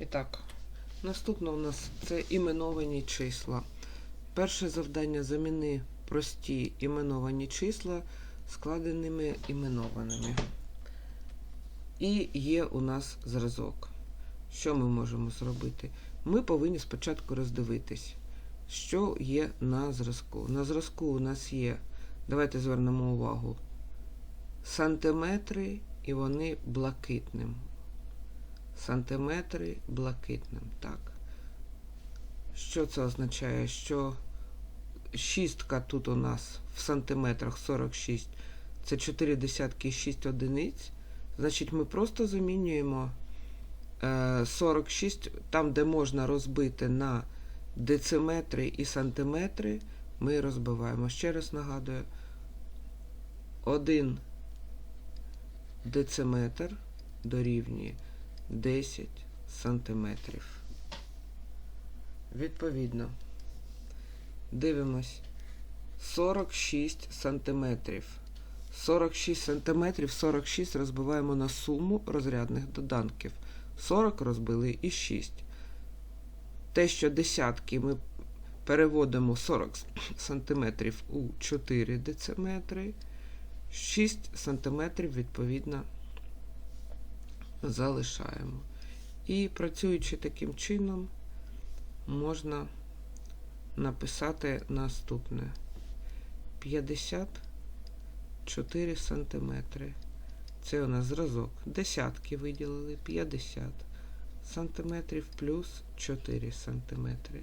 І так, наступне у нас це іменовані числа. Перше завдання заміни прості іменовані числа складеними іменованими. І є у нас зразок. Що ми можемо зробити? Ми повинні спочатку роздивитись, що є на зразку. На зразку у нас є, давайте звернемо увагу, сантиметри, і вони блакитним. Сантиметри блакитним. Так. Що це означає? Що шістка тут у нас в сантиметрах 46, це 4 десятки і 6 одиниць. Значить, ми просто замінюємо е, 46, там, де можна розбити на дециметри і сантиметри, ми розбиваємо. Ще раз нагадую, 1 дециметр дорівнює 10 сантиметрів. Відповідно, дивимось 46 сантиметрів. 46 сантиметрів, 46 розбиваємо на суму розрядних доданків. 40 розбили і 6. Те, що десятки ми переводимо 40 сантиметрів у 4 дециметри, 6 сантиметрів, відповідно, залишаємо. І працюючи таким чином, можна написати наступне 54 сантиметри. Це у нас зразок. Десятки виділили 50 сантиметрів плюс 4 сантиметри.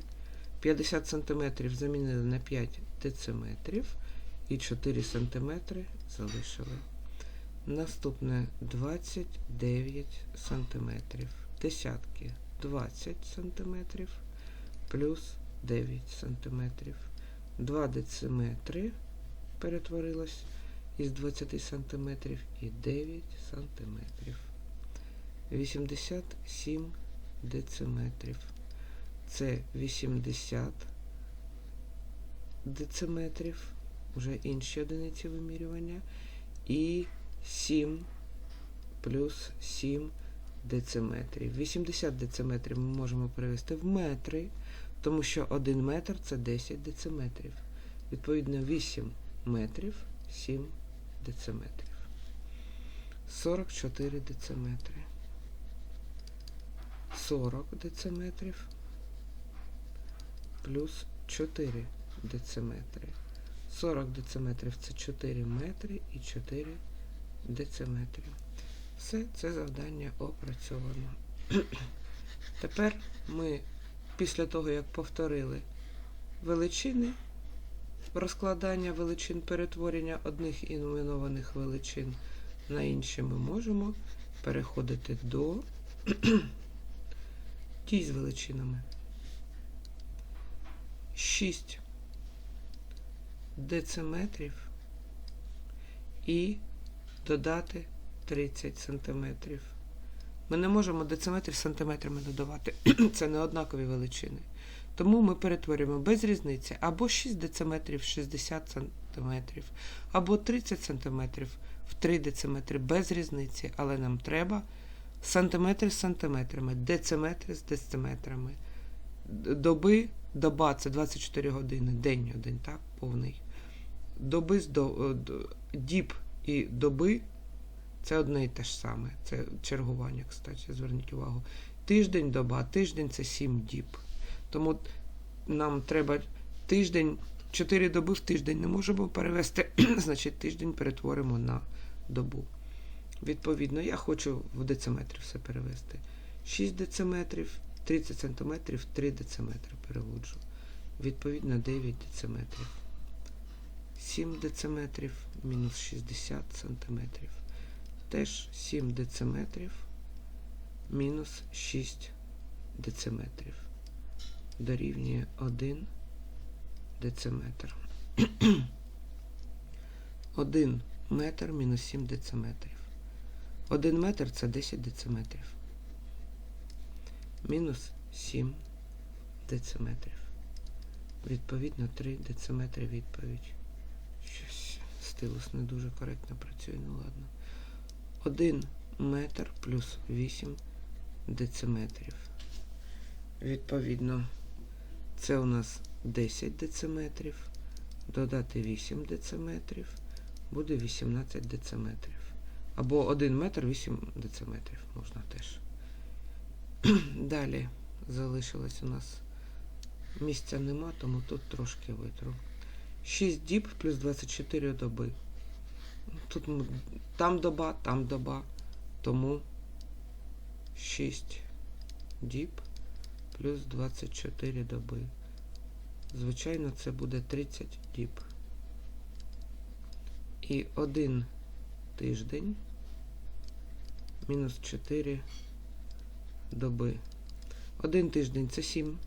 50 сантиметрів замінили на 5 дециметрів і 4 сантиметри залишили. Наступне 29 сантиметрів. Десятки 20 сантиметрів плюс 9 сантиметрів. 2 дециметри перетворилось із 20 сантиметрів і 9 сантиметрів. 87 дециметрів. Це 80 дециметрів, вже інші одиниці вимірювання. І 7 плюс 7 дециметрів. 80 дециметрів ми можемо перевести в метри, тому що 1 метр це 10 дециметрів. Відповідно, 8 метрів 7 дециметрів. 44 дециметри. 40 дециметрів плюс 4 дециметри. 40 дециметрів це 4 метри і 4 дециметри. Все це завдання опрацьовано. Тепер ми, після того, як повторили величини, розкладання величин, перетворення одних іменованих величин на інші, ми можемо переходити до дій з величинами. 6 дециметрів і додати 30 сантиметрів. Ми не можемо дециметрів сантиметрами додавати. Це не однакові величини. Тому ми перетворюємо без різниці або 6 дециметрів 60 сантиметрів, або 30 сантиметрів в 3 дециметри без різниці, але нам треба сантиметри з сантиметрами, дециметри з дециметрами. Доби, доба це 24 години, день один, так, повний. Доби з до, до- діб і доби це одне і те ж саме. Це чергування, кстати, зверніть увагу. Тиждень, доба, тиждень це 7 діб. Тому нам треба тиждень, 4 доби в тиждень не можемо перевести, значить тиждень перетворимо на добу. Відповідно, я хочу в дециметри все перевести. 6 дециметрів, 30 сантиметрів, 3 дециметри переводжу. Відповідно, 9 дециметрів. 7 дециметрів мінус 60 сантиметрів. Теж 7 дециметрів мінус 6 дециметрів. Дорівнює 1 дециметр. 1 метр мінус 7 дециметрів. 1 метр це 10 дециметрів. Мінус 7 дециметрів. Відповідно, 3 дециметри відповідь. Щось стилус не дуже коректно працює, ну ладно. 1 метр плюс 8 дециметрів. Відповідно, це у нас 10 дециметрів. Додати 8 дециметрів. Буде 18 дециметрів. Або 1 метр 8 дециметрів можна теж. Далі залишилось у нас місця нема, тому тут трошки витру. 6 діб плюс 24 доби. Тут там доба, там доба. Тому 6 діб плюс 24 доби. Звичайно, це буде 30 діб. І один тиждень мінус 4 доби. Один тиждень це 7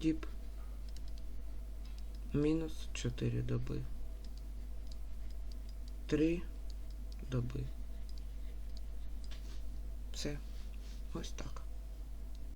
діб. Мінус 4 доби. 3 доби. Все. Ось так.